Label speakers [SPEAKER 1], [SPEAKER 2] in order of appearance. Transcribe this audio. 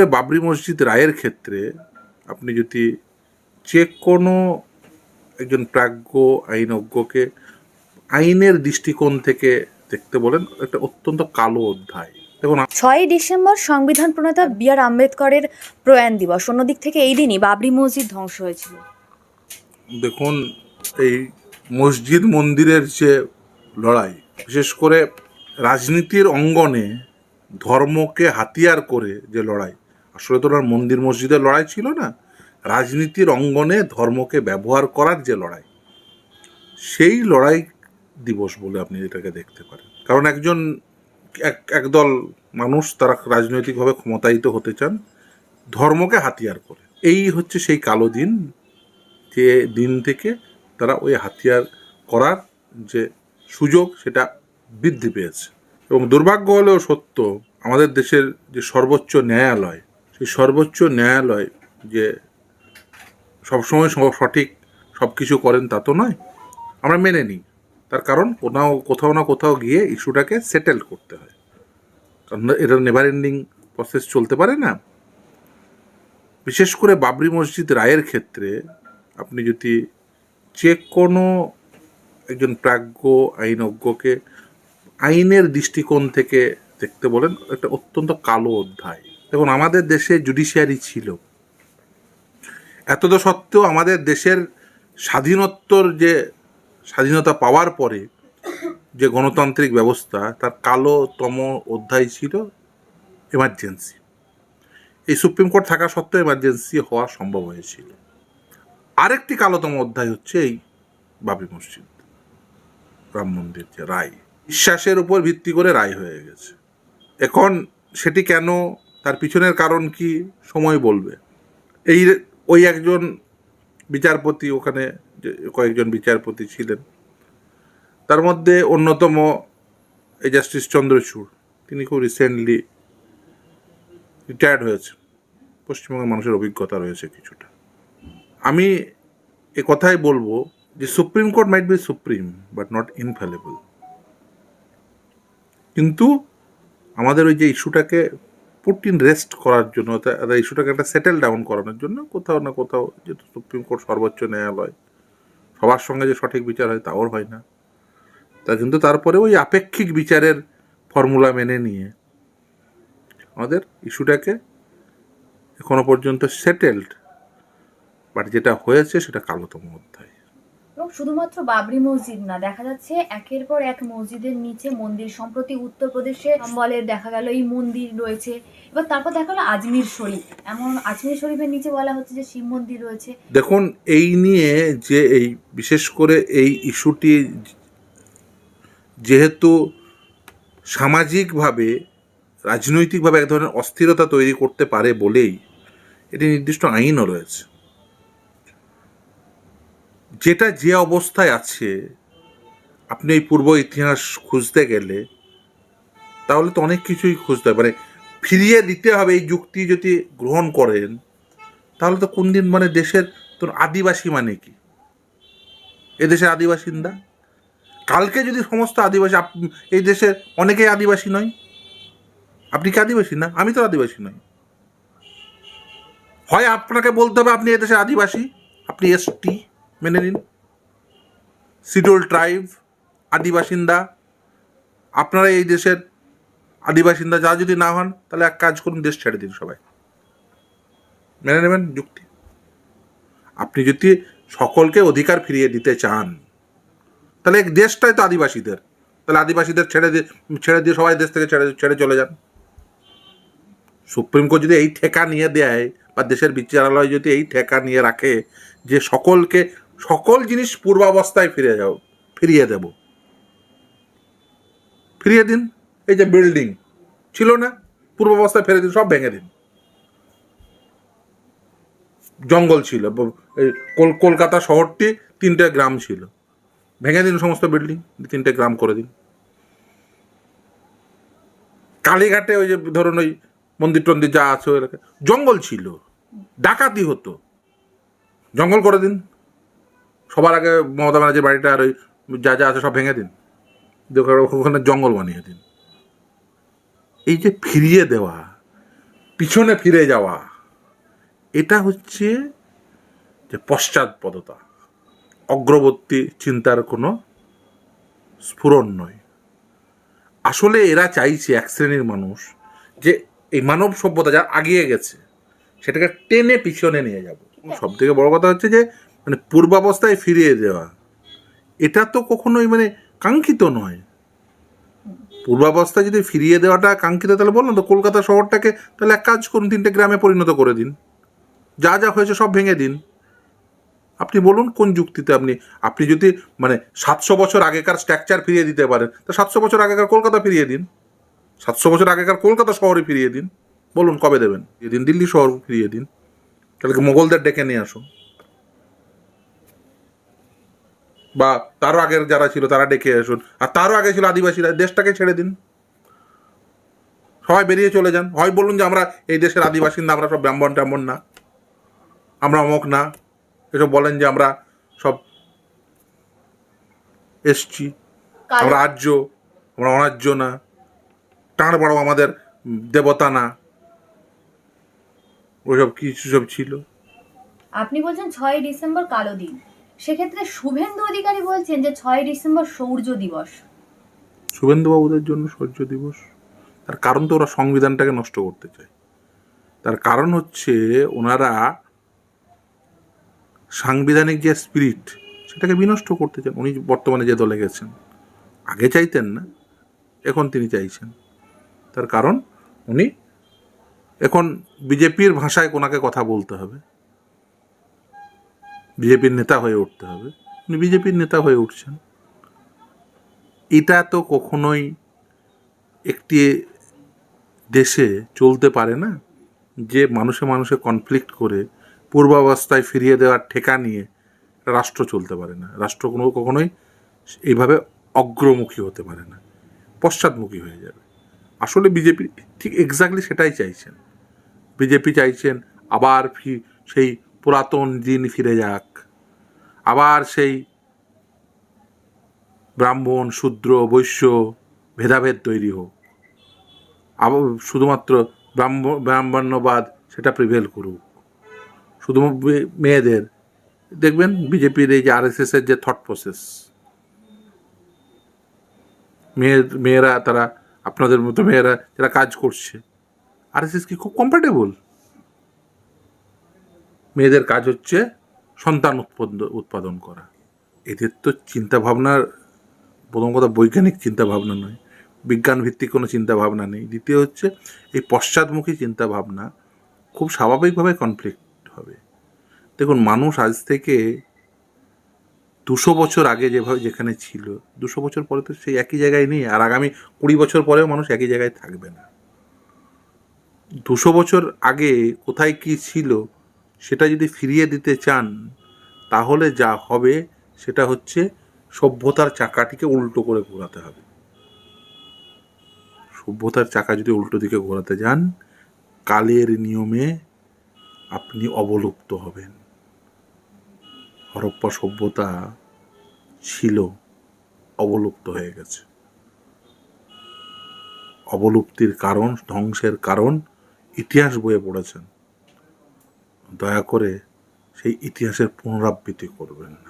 [SPEAKER 1] করে বাবরি মসজিদ রায়ের ক্ষেত্রে আপনি যদি যে কোনো একজন প্রাজ্ঞ আইনজ্ঞকে আইনের দৃষ্টিকোণ থেকে দেখতে বলেন একটা অত্যন্ত কালো অধ্যায়। দেখুন
[SPEAKER 2] ছয়ই ডিসেম্বর সংবিধান প্রণেতা বি আর আম্বেদকরের প্রয়াণ দিবস। অন্যদিক থেকে এই দিনই বাবরি মসজিদ ধ্বংস হয়েছিল।
[SPEAKER 1] দেখুন এই মসজিদ মন্দিরের যে লড়াই বিশেষ করে রাজনীতির অঙ্গনে ধর্মকে হাতিয়ার করে যে লড়াই আসলে তো ওনার মন্দির মসজিদের লড়াই ছিল না? রাজনীতির অঙ্গনে ধর্মকে ব্যবহার করার যে লড়াই, সেই লড়াই দিবস বলে আপনি এটাকে দেখতে পারেন। কারণ একজন, এক, একদল মানুষ তারা রাজনৈতিকভাবে ক্ষমতায়িত হতে চান, ধর্মকে হাতিয়ার করে। এই হচ্ছে সেই কালো দিন, যে দিন থেকে তারা ওই হাতিয়ার করার যে সুযোগ, সেটা বৃদ্ধি পেয়েছে। এবং দুর্ভাগ্য হলেও সত্য, আমাদের দেশের যে সর্বোচ্চ ন্যায়ালয় সেই সর্বোচ্চ ন্যায়ালয় যে সবসময় সব সঠিক সব কিছু করেন তা তো নয়। আমরা মেনে নিই। তার কারণ কোথাও কোথাও না কোথাও গিয়ে ইস্যুটাকে সেটেল করতে হয়। কারণ এটা নেভার এন্ডিং প্রসেস চলতে পারে না। বিশেষ করে বাবরি মসজিদ রায়ের ক্ষেত্রে আপনি যদি যে কোনো একজন প্রাজ্ঞ, আইনজ্ঞকে আইনের দৃষ্টিকোণ থেকে দেখতে বলেন একটা অত্যন্ত কালো অধ্যায়। দেখুন, আমাদের দেশে জুডিশিয়ারি ছিল। এতদ সত্ত্বেও আমাদের দেশের স্বাধীনত্বর যে স্বাধীনতা পাওয়ার পরে যে গণতান্ত্রিক ব্যবস্থা, তার কালোতম অধ্যায় ছিল এমার্জেন্সি এই সুপ্রিম কোর্ট থাকা সত্ত্বেও এমার্জেন্সি হওয়া সম্ভব হয়েছিল। আরেকটি কালোতম অধ্যায় হচ্ছে এই বাবি মসজিদ, রাম মন্দির যে রায়। বিশ্বাসের উপর ভিত্তি করে রায় হয়ে গেছে। এখন সেটি কেন তার পিছনের কারণ কি সময় বলবে? এই ওই একজন বিচারপতি ওখানে কয়েকজন বিচারপতি ছিলেন। তার মধ্যে অন্যতম এই জাস্টিস চন্দ্রচূড় তিনি খুব রিসেন্টলি রিটায়ার্ড হয়েছে পশ্চিমবঙ্গের মানুষের অভিজ্ঞতা রয়েছে কিছুটা। আমি এ কথাই বলব যে supreme court might be supreme but not infallible কিন্তু আমাদের ওই যে ইস্যুটাকে পুট ইন রেস্ট করার জন্য ইস্যুটাকে একটা সেটেল ডাউন করানোর জন্য কোথাও না কোথাও যেহেতু সুপ্রিম কোর্ট সর্বোচ্চ ন্যায়ালয়, সবার সঙ্গে যে সঠিক বিচার হয় তাও হয় না। তা কিন্তু তারপরে ওই আপেক্ষিক বিচারের ফর্মুলা মেনে নিয়ে আমাদের ইস্যুটাকে এখনও পর্যন্ত সেটেলড বাট যেটা হয়েছে সেটা কালোতম অধ্যায়।
[SPEAKER 2] শুধুমাত্র বাবরি মসজিদ না, দেখা যাচ্ছে একের পর এক মসজিদের নিচে মন্দির। সম্প্রতি উত্তরপ্রদেশে বলে দেখা গেল এই মন্দির রয়েছে। এবার তারপর দেখা গেলো আজমির শরীফ। এমন আজমির শরীফের নিচে বলা হচ্ছে যে শিব মন্দির রয়েছে।
[SPEAKER 1] দেখুন, এই নিয়ে যে এই বিশেষ করে এই ইস্যুটি যেহেতু সামাজিকভাবে, রাজনৈতিকভাবে এক ধরনের অস্থিরতা তৈরি করতে পারে বলেই এটি নির্দিষ্ট আইনও রয়েছে। যেটা যে অবস্থায় আছে, আপনি এই পূর্ব ইতিহাস খুঁজতে গেলে, তাহলে তো অনেক কিছুই খুঁজতে হবে। মানে ফিরিয়ে দিতে হবে এই যুক্তি যদি গ্রহণ করেন, তাহলে তো কোন দিন মানে দেশের তোর আদিবাসী মানে কি? এদেশের আদিবাসিন্দা? কালকে যদি সমস্ত আদিবাসী এই দেশের অনেকেই আদিবাসী নয়। আপনি কি আদিবাসী না? আমি তো আদিবাসী নই। হয় আপনাকে বলতে হবে আপনি এদেশের আদিবাসী? আপনি এসটি মেনে নিন। সিডোল ট্রাইব আদিবাসিন্দা আপনারা এই দেশের আদিবাসিন্দা যা যদি না হন, তাহলে এক কাজ করুন, দেশ ছেড়ে দিন সবাই। মেনে নেবেন যুক্তি। আপনি যদি সকলকে অধিকার ফিরিয়ে দিতে চান, তাহলে এই দেশটাই তো আদিবাসীদের। তাহলে আদিবাসীদের ছেড়ে দিয়ে ছেড়ে দিয়ে সবাই দেশ থেকে ছেড়ে ছেড়ে চলে যান। সুপ্রিম কোর্ট যদি এই ঠেকা নিয়ে দেয়, বা দেশের বিচারালয় যদি এই ঠেকা নিয়ে রাখে, যে সকলকে সকল জিনিস পূর্বাবস্থায় ফিরে যাও, ফিরিয়ে দেব। ফিরিয়ে দিন, এই যে বিল্ডিং ছিল না? পূর্বাবস্থায় ফিরে দিন, সব ভেঙে দিন। জঙ্গল ছিল কলকাতা শহরটি তিনটে গ্রাম ছিল। ভেঙে দিন সমস্ত বিল্ডিং তিনটে গ্রাম করে দিন। কালীঘাটে ওই যে ধরুন ওই মন্দির টন্দির যা আছে, ওই জঙ্গল ছিল, ডাকাতি হতো। জঙ্গল করে দিন। সবার আগে মমতা ব্যানার্জির বাড়িটা আর ওই যা যা আছে সব ভেঙে দিন। ওখানে- ওখানে জঙ্গল বানিয়ে দিন। এই যে ফিরিয়ে দেওয়া পিছনে ফিরে যাওয়া এটা হচ্ছে যে পশ্চাৎপদতা। অগ্রবর্তী চিন্তার কোনো স্ফুরণ নয়। আসলে এরা চাইছে এক শ্রেণির মানুষ যে এই মানব সভ্যতা যা আগিয়ে গেছে সেটাকে টেনে পিছনে নিয়ে যাব। সব থেকে বড় কথা হচ্ছে যে মানে পূর্বাবস্থায় ফিরিয়ে দেওয়া। এটা তো কখনোই মানে কাঙ্ক্ষিত নয়। পূর্বাবস্থা যদি ফিরিয়ে দেওয়াটা কাঙ্ক্ষিত, তাহলে বললাম তো কলকাতা শহরটাকে তাহলে এক কাজ করুন, তিনটে গ্রামে পরিণত করে দিন। যা যা হয়েছে সব ভেঙে দিন। আপনি বলুন কোন যুক্তিতে আপনি আপনি যদি মানে সাতশো বছর আগেকার স্ট্রাকচার ফিরিয়ে দিতে পারেন, তা সাতশো বছর আগেকার কলকাতা ফিরিয়ে দিন। সাতশো বছর আগেকার কলকাতা শহরে ফিরিয়ে দিন। বলুন কবে দেবেন? এদিন দিল্লি শহর ফিরিয়ে দিন। তাহলে মোগলদের ডেকে নিয়ে আসুন। বা তারও আগের যারা ছিল তারা ডেকে আসুন। আর তারও আগে ছিল আদিবাসীরা দেশটাকে ছেড়ে দিন। সবাই বেরিয়ে চলে যান। হয় বলুন যে আমরা এই দেশের আদিবাসী না আমরা সব ব্রাহ্মণ টাম্বন না। আমরা অমক না। এসব বলেন যে আমরা সব এসছি। আমরা আর্য আমরা অনার্য না। টাঁড় বড় আমাদের দেবতা না। ওইসব কিছু সব ছিল।
[SPEAKER 2] আপনি বলছেন ছয় ডিসেম্বর কালো দিন। সেক্ষেত্রে শুভেন্দু অধিকারী বলছেন যে ছয় ডিসেম্বর সৌর্য দিবস।
[SPEAKER 1] শুভেন্দুবাবুদের জন্য সূর্য দিবস। তার কারণ তো ওরা সংবিধানটাকে নষ্ট করতে চায়। তার কারণ হচ্ছে ওনারা সাংবিধানিক যে স্পিরিট, সেটাকে বিনষ্ট করতে চান। উনি বর্তমানে যে দলে গেছেন, আগে চাইতেন না, এখন তিনি চাইছেন। তার কারণ উনি এখন বিজেপির ভাষায় ওনাকে কথা বলতে হবে। বিজেপির নেতা হয়ে উঠতে হবে। উনি বিজেপির নেতা হয়ে উঠছেন। এটা তো কখনোই একটি দেশে চলতে পারে না, যে মানুষে মানুষে কনফ্লিক্ট করে, পূর্বাবস্থায় ফিরিয়ে দেওয়ার ঠেকা নিয়ে রাষ্ট্র চলতে পারে না। রাষ্ট্র কোনো কখনোই এইভাবে অগ্রমুখী হতে পারে না, পশ্চাৎমুখী হয়ে যাবে। আসলে বিজেপি ঠিক এক্স্যাক্টলি সেটাই চাইছেন। বিজেপি চাইছেন আবার ফি- সেই পুরাতন দিন ফিরে যাক আবার সেই ব্রাহ্মণ, শূদ্র, বৈশ্য ভেদাভেদ তৈরি হোক। আবার শুধুমাত্র ব্রাহ্ম, ব্রাহ্মণ্যবাদ সেটা প্রিভেল করুক। শুধু মেয়েদের। দেখবেন বিজেপির এই যে আরএসএস এর যে থট প্রসেস মেয়ের, মেয়েরা তারা, আপনাদের মতো মেয়েরা যারা কাজ করছে আরএসএস কি খুব কম্ফর্টেবল মেয়েদের কাজ হচ্ছে সন্তান উৎপাদন করা। এদের তো চিন্তা ভাবনার প্রথম কথা বৈজ্ঞানিক চিন্তা ভাবনা নয় বিজ্ঞান ভিত্তিক কোনো চিন্তা ভাবনা নেই। দ্বিতীয় হচ্ছে, এই পশ্চাৎমুখী চিন্তা ভাবনা খুব স্বাভাবিকভাবে কনফ্লিক্ট হবে। দেখুন, মানুষ আজ থেকে দুশো বছর আগে যেভাবে, যেখানে ছিল, দুশো বছর পরে তো সেই একই জায়গায় নেই, আর আগামী কুড়ি বছর পরেও মানুষ একই জায়গায় থাকবে না। দুশো বছর আগে কোথায় কি ছিল সেটা যদি ফিরিয়ে দিতে চান, তাহলে যা হবে সেটা হচ্ছে সভ্যতার চাকাটিকে উল্টো করে ঘোরাতে হবে। সভ্যতার চাকা যদি উল্টো দিকে ঘোরাতে যান, কালের নিয়মে আপনি অবলুপ্ত হবেন। হরপ্পা সভ্যতা ছিল অবলুপ্ত হয়ে গেছে। অবলুপ্তির কারণ, ধ্বংসের কারণ ইতিহাস বইয়ে পড়েছেন। দয়া করে সেই ইতিহাসের পুনরাবৃত্তি করবেন না।